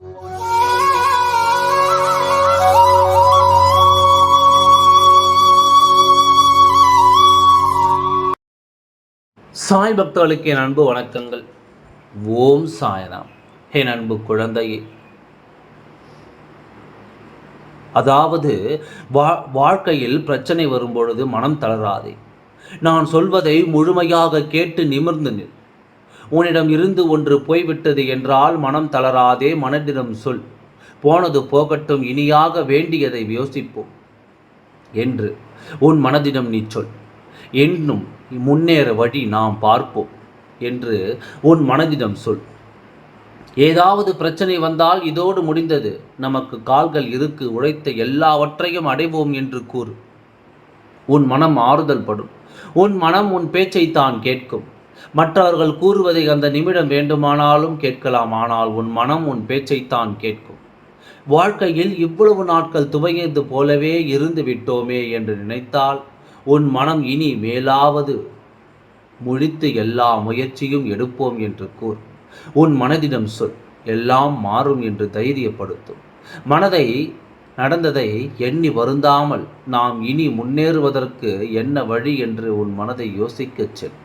சாய் பக்தர்களுக்கு என் அன்பு வணக்கங்கள். ஓம் சாயராம். என் அன்பு குழந்தையே. அதாவது வா வாழ்க்கையில் பிரச்சனை வரும்பொழுது மனம் தளராதே. நான் சொல்வதை முழுமையாக கேட்டு நிமிர்ந்து நில். உன்னிடம் இருந்து ஒன்று போய்விட்டது என்றால் மனம் தளராதே மனதிடம் சொல். போனது போகட்டும் இனியாக வேண்டியதை யோசிப்போம் என்று உன் மனதிடம் நீ சொல். என்னும் முன்னேற வழி நாம் பார்ப்போம் என்று உன் மனதிடம் சொல். ஏதாவது பிரச்சனை வந்தால் இதோடு முடிந்தது. நமக்கு கால்கள் இருக்கு உழைத்த எல்லாவற்றையும் அடைவோம் என்று கூறு. உன் மனம் ஆறுதல் படும். உன் மனம் உன் பேச்சை தான் கேட்கும். மற்றவர்கள் கூறுவதை அந்த நிமிடம் வேண்டுமானாலும் கேட்கலாம் ஆனால் உன் மனம் உன் பேச்சைத்தான் கேட்கும். வாழ்க்கையில் இவ்வளவு நாட்கள் துவங்கியது போலவே இருந்து விட்டோமே என்று நினைத்தால் உன் மனம் இனி மேலாவது முழித்து எல்லா முயற்சியும் எடுப்போம் என்று கூர் உன் மனதிடம் சொல் எல்லாம் மாறும் என்று தைரியப்படுத்தும். மனதை நடந்ததை எண்ணி வருந்தாமல் நாம் இனி முன்னேறுவதற்கு என்ன வழி என்று உன் மனதை யோசிக்கச் செல்.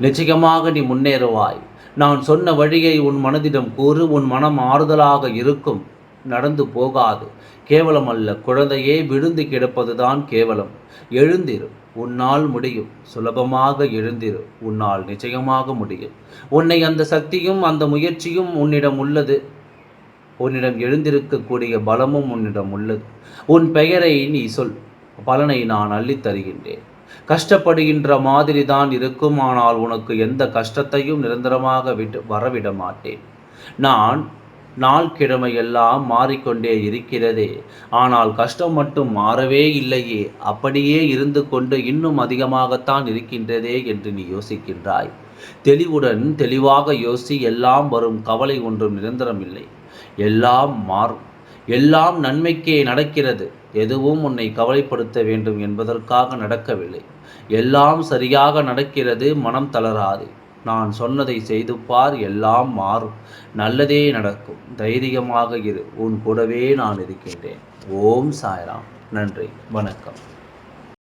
நிச்சயமாக நீ முன்னேறுவாய். நான் சொன்ன வழியை உன் மனதிடம் கூறு உன் மனம் ஆறுதலாக இருக்கும். நடந்து போகாது. கேவலம் அல்ல குழந்தையே விழுந்து கிடப்பதுதான் கேவலம். எழுந்திரு உன்னால் முடியும். சுலபமாக எழுந்திரு உன்னால் நிச்சயமாக முடியும். உன்னை அந்த சக்தியும் அந்த முயற்சியும் உன்னிடம் உள்ளது. உன்னிடம் எழுந்திருக்கக்கூடிய பலமும் உன்னிடம் உள்ளது. உன் பெயரை நீ சொல் பலனை நான் அள்ளித் தருகின்றேன் கஷ்டப்படுகின்ற மாதிரி தான் இருக்கும். ஆனால் உனக்கு எந்த கஷ்டத்தையும் நிரந்தரமாக விட்டு வரவிட மாட்டேன். நான் நாள் கிழமையெல்லாம் மாறிக்கொண்டே இருக்கிறதே. ஆனால் கஷ்டம் மட்டும் மாறவே இல்லையே. அப்படியே இருந்து கொண்டு இன்னும் அதிகமாகத்தான் இருக்கின்றதே என்று நீ யோசிக்கின்றாய். தெளிவுடன் தெளிவாக யோசி எல்லாம் வரும் கவலை ஒன்றும் நிரந்தரமில்லை. எல்லாம் மாறும். எல்லாம் நன்மைக்கே நடக்கிறது. எதுவும் உன்னை கவலைப்படுத்த வேண்டும் என்பதற்காக நடக்கவில்லை. எல்லாம் சரியாக நடக்கிறது மனம் தளராது. நான் சொன்னதை செய்து பார் எல்லாம் மாறும். நல்லதே நடக்கும். தைரியமாக இரு. உன் கூடவே நான் இருக்கின்றேன். ஓம் சாய்ராம். நன்றி. வணக்கம்.